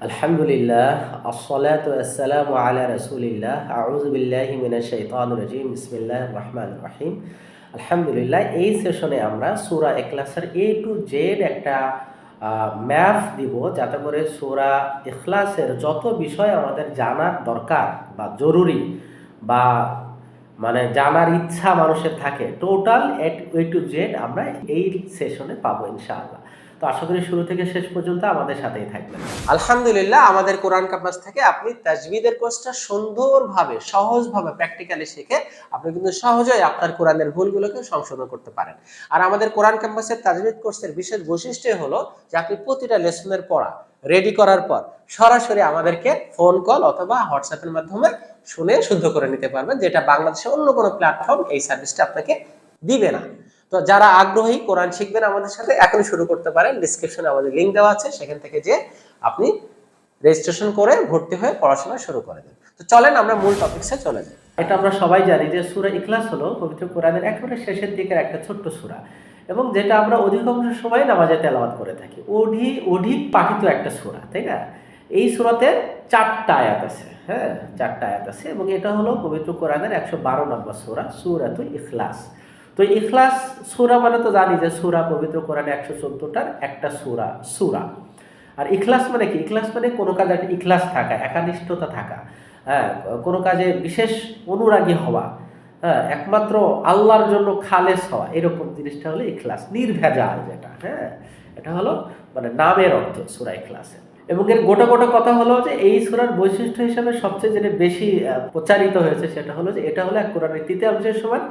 আলহামদুলিল্লাহ আলা এই সেশনে আমরা এ টু জেড একটা ম্যাপ দিব, যাতে করে সূরা ইখলাসের যত বিষয় আমাদের জানার দরকার বা জরুরি বা মানে জানার ইচ্ছা মানুষের থাকে টোটাল এ টু জেড আমরা এই সেশনে পাবো ইনশাআল্লাহ। তো আশা করি শুরু থেকে শেষ পর্যন্ত আমাদের সাথেই থাকবেন। আলহামদুলিল্লাহ, আমাদের কোরআন ক্যাম্পাস থেকে আপনি তাজবিদের কোর্সটা সুন্দরভাবে, সহজভাবে প্র্যাকটিক্যালি শিখে আপনি কিন্তু সহজেই আপনার কোরআনের ভুলগুলোকে সংশোধন করতে পারেন। আর আমাদের কোরআন ক্যাম্পাসের তাজবিদ কোর্সের বিশেষ বৈশিষ্ট্য হলো যে আপনি প্রতিটা লেসনের পড়া রেডি করার পর সরাসরি আমাদেরকে ফোন কল অথবা হোয়াটসঅ্যাপের মাধ্যমে শুনে শুদ্ধ করে নিতে পারবেন, যেটা বাংলাদেশের অন্য কোনো প্ল্যাটফর্ম এই সার্ভিসটা আপনাকে দিবে না। তো যারা আগ্রহী কোরআন শিখবেন আমাদের সাথে, এখনই শুরু করতে পারেন। ডিসক্রিপশনে আমাদের লিঙ্ক দেওয়া আছে, সেখান থেকে যে আপনি রেজিস্ট্রেশন করে ভর্তি হয়ে পড়াশোনা শুরু করে দেন। তো চলেন আমরা মূল টপিকসে চলে যাই। এটা আমরা সবাই জানি যে সূরা ইখলাস হলো পবিত্র কোরআনের একেবারে শেষের দিকের একটা ছোট্ট সূরা। এবং যেটা আমরা অধিকাংশ সময় নামাজে তেলাওয়াত করে থাকি। অধিক অধিক পাঠিত একটা সূরা, তাই না? এই সূরাতে চারটা আয়াত আছে হ্যাঁ? চারটা আয়াত আছে। এবং এটা হলো পবিত্র কোরআনের একশো বারো নম্বর সূরা, সূরাতুল ইখলাস। তো ইখলাস সুরা মানে তো জানি যে সুরা পবিত্র কোরআনে একশো চোদ্দোটার একটা সুরা সুরা। আর ইখলাস মানে কি? ইখলাস মানে কোনো কাজে একটা ইখলাস থাকা, একানিষ্ঠতা থাকা। হ্যাঁ কোনো কাজে বিশেষ অনুরাগী হওয়া। হ্যাঁ একমাত্র আল্লাহর জন্য খালেস হওয়া, এরকম জিনিসটা হলো ইখলাস, নির্ভেজাল যেটা। হ্যাঁ এটা হলো মানে নামের অর্থ সুরা ইখলাসের। এবং এর গোটা গোটা কথা হলো যে এই সুরার বৈশিষ্ট্য হিসাবে সবচেয়ে যেটা বেশি প্রচারিত হয়েছে সেটা হলো যে এটা হলো এক কোরআনের তৃতীয়াংশের সমান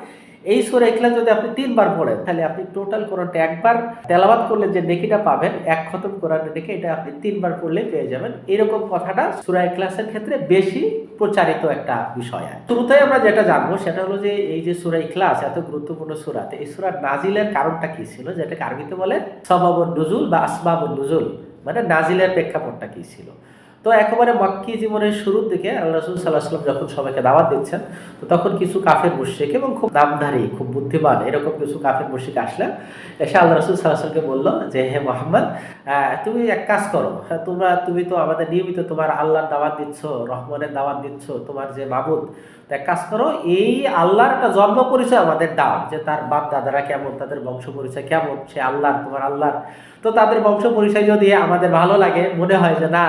এই সুরা ইখলাস যদি আপনি তিনবার পড়েন, তাহলে আপনি টোটাল কোরআনটা একবার তেলাওয়াত করলে যে নেকিটা পাবেন, এক খতম কোরআনের নেকি, এটা আপনি তিনবার পড়লে পেয়ে যাবেন। এরকম কথাটা সুরা ইখলাসের ক্ষেত্রে বেশি প্রচারিত একটা বিষয় আর আমরা যেটা জানব সেটা হলো যে এই যে সুরা ইখলাস, এত গুরুত্বপূর্ণ সুরাতে এই সুরার নাজিলের কারণটা কি ছিল? যেটাকে আরবিতে বলে সবাবুন নুজুল বা আসবাবুন নুজুল। মানে নাজিলের প্রেক্ষাপটটা কি ছিল? তো একেবারে মক্কি জীবনের শুরুর দিকে আল্লাহ রসুল সাল্লাহ সাল্লাম যখন সবাইকে দাওয়াত দিচ্ছেন তো তখন কিছু কাফের মুশরিক এবং খুব নামধারী খুব বুদ্ধিমান এরকম কিছু কাফের মুশরিক আসলেন। এসে আল্লাহ রসুল সাল্লাহ সাল্লামকে বলল যে হে মোহাম্মদ তুমি এক কাজ করো। হ্যাঁ, তোমরা তুমি তো আমাদের নিয়মিত তোমার আল্লাহর দাওয়াত দিচ্ছ রহমানের দাওয়াত দিচ্ছ তোমার যে মাবুদ তো কাজ করো, এই আল্লাহর একটা জন্ম পরিচয় আমাদের দাও, যে তার বাপ দাদারা কেমন, তাদের বংশ পরিচয় কেমন, সে আল্লাহর, তোমার আল্লাহর। তো তাদের বংশ পরিচয় যদি আমাদের ভালো লাগে, মনে হয় যে না,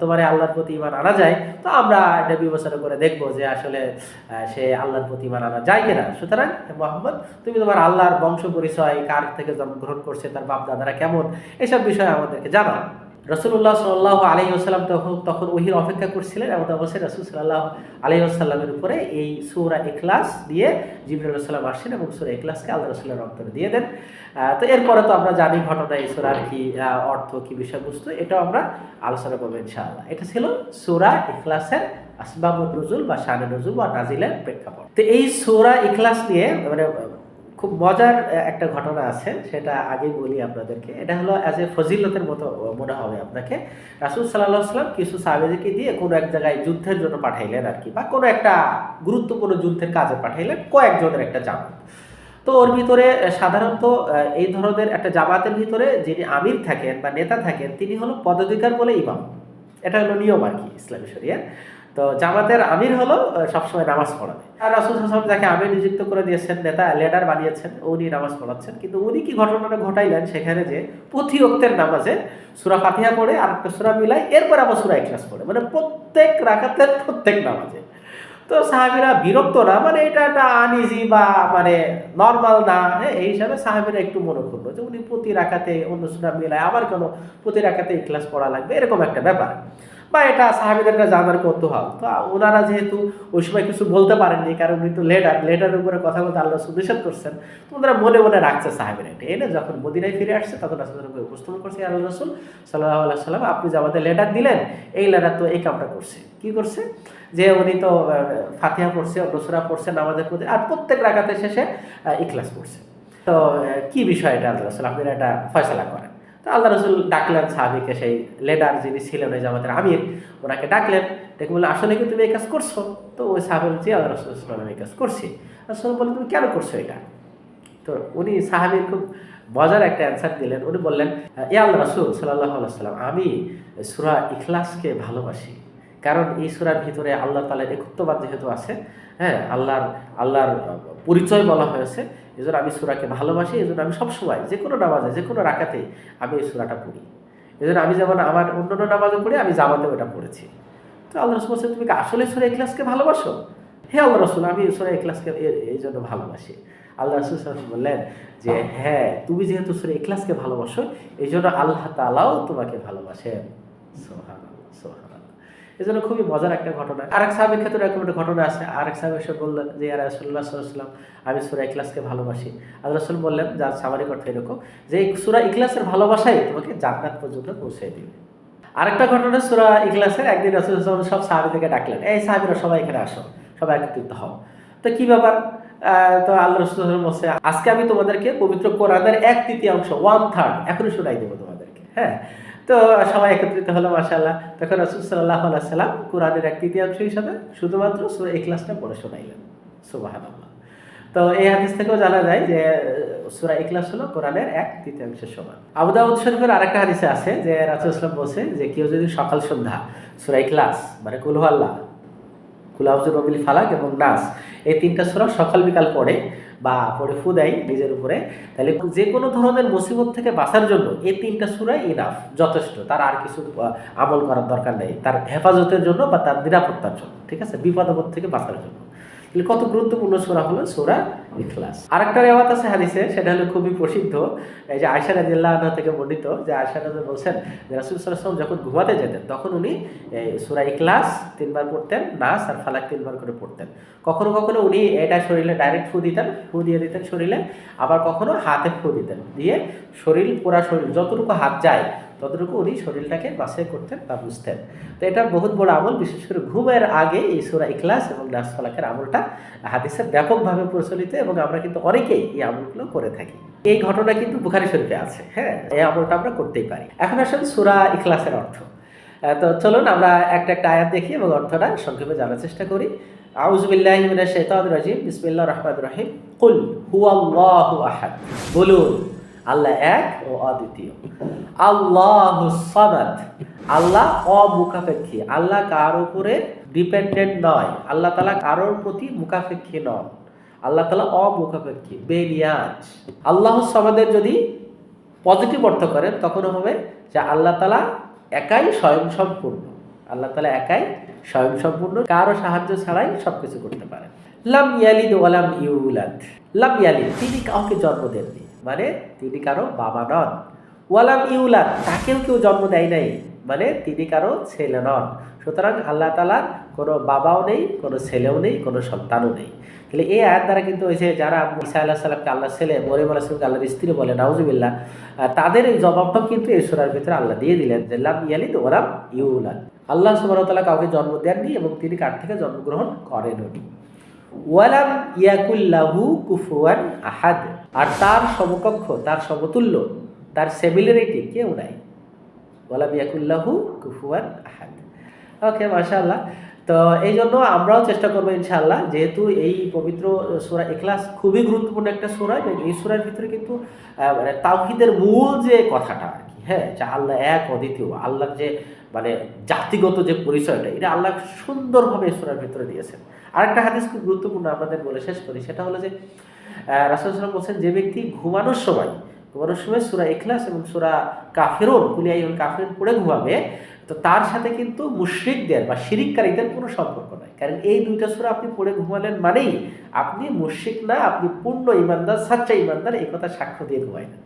তোমার আল্লাহর প্রতি ইমান আনা যায়, তো আমরা এটা বিবেচনা করে দেখব যে আসলে সে আল্লাহর প্রতি ইমান আনা যায় কিনা। সুতরাং মোহাম্মদ, তুমি তোমার আল্লাহর বংশ পরিচয় কার থেকে জন্মগ্রহণ করছে, তার বাপ দাদারা কেমন, এসব বিষয়ে আমাদেরকে জানাও। রসুল্লাহ সাল্লাহ আলী আসাল্লাম তখন তখন ওহির অপেক্ষা করছিলেন এবং অবশ্যই রসুল সাল্লাহ আলী আসাল্লামের উপরে এই সুরা এখলাস দিয়ে জিবরুল্লাহ সাল্লাম আসেন এবং সুরা এখলাসকে আল্লাহ রসুল্লাহ অন্তরে দিয়ে দেন। তো এরপরে তো আমরা জানি ঘটনা এই সুরার কি অর্থ, কি বিষয়বস্তু, এটাও আমরা আলোচনা করব ইনশাআল্লাহ। এটা ছিল সুরা ইখলাসের আসবাবুল নজুল বা শানে নজুল বা নাজিলের প্রেক্ষাপট। তো এই সুরা ইখলাস নিয়ে মানে খুব মজার একটা ঘটনা আছে, সেটা আগেই বলি আপনাদেরকে। এটা হলো অ্যাজ এ ফজিলতের মতো মনে হবে আপনাকে। রাসুল সাল্লাহ সাল্লাম কিছু সাহাবেদেরকে দিয়ে কোনো এক জায়গায় যুদ্ধের জন্য পাঠাইলেন আর কি বা কোনো একটা গুরুত্বপূর্ণ যুদ্ধের কাজে পাঠাইলেন কয়েকজনের একটা জামাত। তো ওর ভিতরে সাধারণত এই ধরনের একটা জামাতের ভিতরে যিনি আমির থাকেন বা নেতা থাকেন, তিনি হলো পদাধিকার বলে ইমাম। এটা হলো নিয়ম আর কি ইসলামী শরিয়া। তো জামাতের আমির হলো সবসময় নামাজ পড়াবে। আর রাসুল হাসান যাকে আমির নিযুক্ত করে দিয়েছেন, নেতা লিডার বানিয়েছেন, উনি নামাজ পড়াচ্ছেন। কিন্তু উনি কি ঘটনাটা ঘটাইলেন সেখানে যে প্রতি অক্তের নামাজে সুরা ফাতিহা পড়ে আর একটা সুরা মিলাই এরপর আবার সুরা ইখলাস পড়ে মানে প্রত্যেক রাখাতের প্রত্যেক নামাজে। তো সাহাবিরা বিরক্ত না মানে এটা একটা আনইজি বা মানে নর্মাল না হ্যাঁ এই হিসাবে সাহাবিরা একটু মনে করল যে উনি প্রতি রাখাতে অন্য সুরা মিলায় আবার কেন প্রতি রাখাতে ক্লাস পড়া লাগবে, এরকম একটা ব্যাপার। বা এটা সাহাবিদের একটা জানার কৌতূহল। তো ওনারা যেহেতু ওই সময় কিছু বলতে পারেননি, কারণ উনি তো লেডার লেডারের উপরে কথা বলতে আল্লাহ সুনিষেধ করছেন, তো ওনারা মনে মনে রাখছে সাহাবিরা। এটা এনে যখন মদিনায় ফিরে আসছে, তখন রাসুলকে উপস্থাপন করছে আল্লাহ রসুল সাল্লাহ আল্লাহ সাল্লাম, আপনি যে আমাদের লেটার দিলেন, এই লেটার তো এই কামটা করছে। কি করছে? যে উনি তো ফাতিহা পড়ছে অন্যসরা পড়ছে, নামাজের প্রতি, আর প্রত্যেক রাগাতে শেষে ইখলাস পড়ছে। তো কি বিষয় এটা আল্লাহ রসুল আপনারা এটা ফয়সলা করেন তো আল্লাহ রসুল ডাকলেন সাহাবিকে সেই লেডার যিনি ছিলেন ওই জামাতের আমির, ওনাকে ডাকলেন। ডেকে বললেন, আসলে কি তুমি এই কাজ করছ? তো ওই সাহাবি বলছি আল্লাহ রসুল ইসলাম এই কাজ করছি। রসুল বলে তুমি কেন করছ এটা? তো উনি সাহাবির খুব মজার একটা অ্যান্সার দিলেন। উনি বললেন এ আল্লাহ রসুল সাল্লাহ সাল্লাম আমি সুরা ইখলাসকে ভালোবাসি। কারণ এই সুরার ভিতরে আল্লাহ তালের একত্ববাদ যেহেতু আছে হ্যাঁ আল্লাহর আল্লাহর পরিচয় বলা হয়েছে এই আমি সুরাকে ভালোবাসি এই আমি সবসময় যে কোনো নামাজে যে কোনো রাখাতে আমি এই সুরাটা পড়ি। এই আমি যেমন আমার অন্য নামাজে পড়ি আমি জামাতেও এটা পড়েছি। তো আল্লাহ রসুল বলছেন তুমি কি আসলে সুরা ইখলাসকে ভালোবাসো? হে আল্লাহ রসুল আমি সুরা ইখলাসকে এই জন্য ভালোবাসি। আল্লাহ রসুল বললেন যে হ্যাঁ তুমি যেহেতু সুরা ইখলাসকে ভালোবাসো এই জন্য আল্লাহ তালাও তোমাকে ভালোবাসেন। সুবহানাল্লাহ, সুবহানাল্লাহ। এই জন্য খুবই মজার একটা ঘটনা। আরেক সাহেবের ক্ষেত্রে এরকম একটা ঘটনা আছে। আরেক সাহেব এসে বললেন যে সাল্লাল্লাহু আলাইহি ওয়াসাল্লাম, আমি সুরা ইকলাসকে ভালোবাসি। আল্লাহ রসুল বললেন, যার সামারিক অর্থ এরকম যে, সুরা ইকলাসের ভালোবাসাই তোমাকে জান্নাত পর্যন্ত পৌঁছে দিবে। আরেকটা ঘটনা, সুরা ইকলাসের একদিন রাসূল সব সাহাবীদেরকে ডাকলেন, এই সাহাবীরা সবাই এখানে আসো, সবাই একত্রিত হও। তো কি ব্যাপার? তো আল্লাহ রসুল বলছে, আজকে আমি তোমাদেরকে পবিত্র কোরআনের এক তৃতীয়াংশ ওয়ান থার্ড এখনই শোনাই দেবো তোমাদেরকে। হ্যাঁ? তো সবাই একত্রিত হলো মাসাল্লাহ তখন সাল্লাম কোরআনের এক তৃতীয়াংশ হিসাবে শুধুমাত্র এই ক্লাসটা পড়ে শোনাইলেন। সুবাহ তো এই হাদিস থেকেও জানা যায় যে, সুরা ইকলাস হলো কোরআনের এক তৃতীয়াংশের সমান। আবু দাউদ শরীফের আরেকটা হাদিসে আছে যে রাজু ইসলাম বলছে যে, কেউ যদি সকাল সন্ধ্যা সুরা ইকলাস মানে কুলহু আল্লাহ কুলাউজুর রবিল ফালাক এবং নাস। এই তিনটা সুরা সকাল বিকাল পড়ে বা পড়ে ফু দেয় নিজের উপরে। তাহলে যে কোনো ধরনের মুসিবত থেকে বাঁচার জন্য এই তিনটা সুরাই ইনাফ যথেষ্ট। তার আর কিছু আমল করার দরকার নেই। তার হেফাজতের জন্য বা তার নিরাপত্তার জন্য, ঠিক আছে? বিপদ থেকে বাঁচার জন্য। তাহলে কত গুরুত্বপূর্ণ সোরা হলো সোরা ইখলাস। আরেকটা রেওয়াত আছে হাদিসে, সেটা হলো খুবই প্রসিদ্ধ। এই যে আয়সা আনহা থেকে বর্ণিত যে আয়সা আনহা বলছেন যে রাসূল ওয়াসাল্লাম যখন ঘুমাতে যেতেন, তখন উনি সূরা ইখলাস তিনবার পড়তেন, নাস আর ফালাক তিনবার করে পড়তেন। কখনো কখনো উনি এটা শরীরে ডাইরেক্ট ফু দিতেন, ফু দিয়ে দিতেন শরীরে আবার কখনো হাতে ফু দিতেন। দিয়ে শরীর পুরা শরীর যতটুকু হাত যায় ততটুকু উনি শরীরটাকে বাছাই করতেন বা বুঝতেন। তো এটা বহুত বড় আমল, বিশেষ করে ঘুমের আগে এই সুরা ইখলাস এবং নাস ফালাকের আমলটা হাদিসে ব্যাপকভাবে প্রচলিত এবং আমরা কিন্তু অনেকেই এই আমলগুলো করে থাকি। এই ঘটনা কিন্তু বুখারি শরীফে আছে হ্যাঁ? এই আমলটা আমরা করতেই পারি। এখন আসেন সুরা ইখলাসের অর্থ। তো চলুন আমরা একটা একটা আয়াত দেখি এবং অর্থটা সংক্ষেপে জানার চেষ্টা করি। আউজুবিল্লাহি মিনাশ রাজিম, বিসমিল্লাহির রহমানির রহিম। কুল হুয়াল্লাহু আহাদ। বলুন আল্লাহ এক ও অদ্বিতীয়। আল্লাহ আল্লাহ অমুখাপেক্ষী। আল্লাহ কার উপরে ডিপেন্ডেন্ট নয়। আল্লাহ তালা কারোর প্রতি মুখাপেক্ষী নন। আল্লাহ তালা অমুখাপেক্ষী, বেনিয়াজ। আল্লাহ সামাদের যদি পজিটিভ অর্থ করেন তখন হবে যে আল্লাহ তালা একাই স্বয়ংসম্পূর্ণ। আল্লাহ তালা একাই স্বয়ংসম্পূর্ণ, কারও সাহায্য ছাড়াই সবকিছু করতে পারেন। লাম ইয়ালিদ ওয়ালাম ইউলাদ। লাম ইয়ালিদ, তিনি কাউকে জন্ম দেননি। মানে তিনি কারও বাবা নন। ওয়ালাম ইউলাদ, তাকেও কেউ জন্ম দেয় নাই। মানে তিনি কারও ছেলে নন। সুতরাং আল্লাহ তালার কোনো বাবাও নেই, কোনো ছেলেও নেই, কোনো সন্তানও নেই। তাহলে এই আয়াত দ্বারা কিন্তু ওই যে যারা ঈসা আল্লাহ সাল্লামকে আল্লাহ ছেলে মরিম আল্লাহ সাল্লামকে আল্লাহর স্ত্রী বলে, নাউজুবিল্লাহ তাদের এই জবাবটাও কিন্তু এই সুরার ভিতরে আল্লাহ দিয়ে দিলেন যে, লাম ইয়ালিদ ওরাম ইউলাদ। আল্লাহ সুবহানাহু কাউকে জন্ম দেননি এবং তিনি কার থেকে জন্মগ্রহণ করেননি। ওয়ালাম ইয়াকুল্লাহু কুফুয়ান আহাদ। আর তার সমকক্ষ, তার সমতুল্য, তার সেমিলারিটি কেউ নাই। ওয়ালাম ইয়াকুল্লাহু কুফুয়ান আহাদ। ওকে, মাশাআল্লাহ। তো এই জন্য আমরাও চেষ্টা করব ইনশাআল্লাহ, যেহেতু এই পবিত্র সুরা এখলাস খুবই গুরুত্বপূর্ণ একটা সুরা, এবং এই সুরার ভিতরে কিন্তু মানে তাওহিদের মূল যে কথাটা আর কি হ্যাঁ যে আল্লাহ এক অদ্বিতীয়, আল্লাহর যে মানে জাতিগত যে পরিচয়টা, এটা আল্লাহ সুন্দরভাবে এই সুরার ভিতরে দিয়েছেন। আরেকটা হাদিস খুব গুরুত্বপূর্ণ আপনাদের বলে শেষ করি, সেটা হলো যে রাসুল বলছেন, যে ব্যক্তি ঘুমানোর সময় ঘুমানোর সময় সুরা এখলাস এবং সুরা কাফেরুন কুলিয়াই কাফেরুন পড়ে ঘুমাবে, তো তার সাথে কিন্তু মুশ্রিকদের বা শিরিককারীদের কোনো সম্পর্ক নাই। কারণ এই দুইটা সুরা আপনি পড়ে ঘুমালেন মানেই আপনি মুশ্রিক না, আপনি পূর্ণ ইমানদার, সাচ্চা ইমানদার, এই কথা সাক্ষ্য দিয়ে ঘুমাইলেন।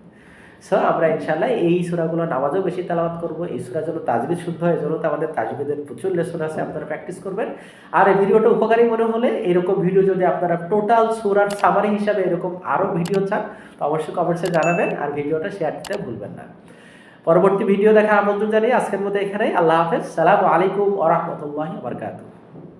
সো আমরা ইনশাল্লাহ এই সুরাগুলো নামাজও বেশি তালাবাত করব। এই সুরার জন্য তাজবিদ শুদ্ধ হয় তো আমাদের তাজবিদের প্রচুর লেসন আছে, আপনারা প্র্যাকটিস করবেন। আর এই ভিডিওটা উপকারী মনে হলে এরকম ভিডিও যদি আপনারা টোটাল সুরার সামারি হিসাবে এরকম আরও ভিডিও চান, তো অবশ্যই কমেন্টসে জানাবেন আর ভিডিওটা শেয়ার দিতে ভুলবেন না। পরবর্তী ভিডিও দেখা আমন্ত্রণ জানিয়ে আজকের মধ্যে এখানেই। আল্লাহ হাফেজ। সালামু আলাইকুম ওরহমতুল্লাহ বরকাত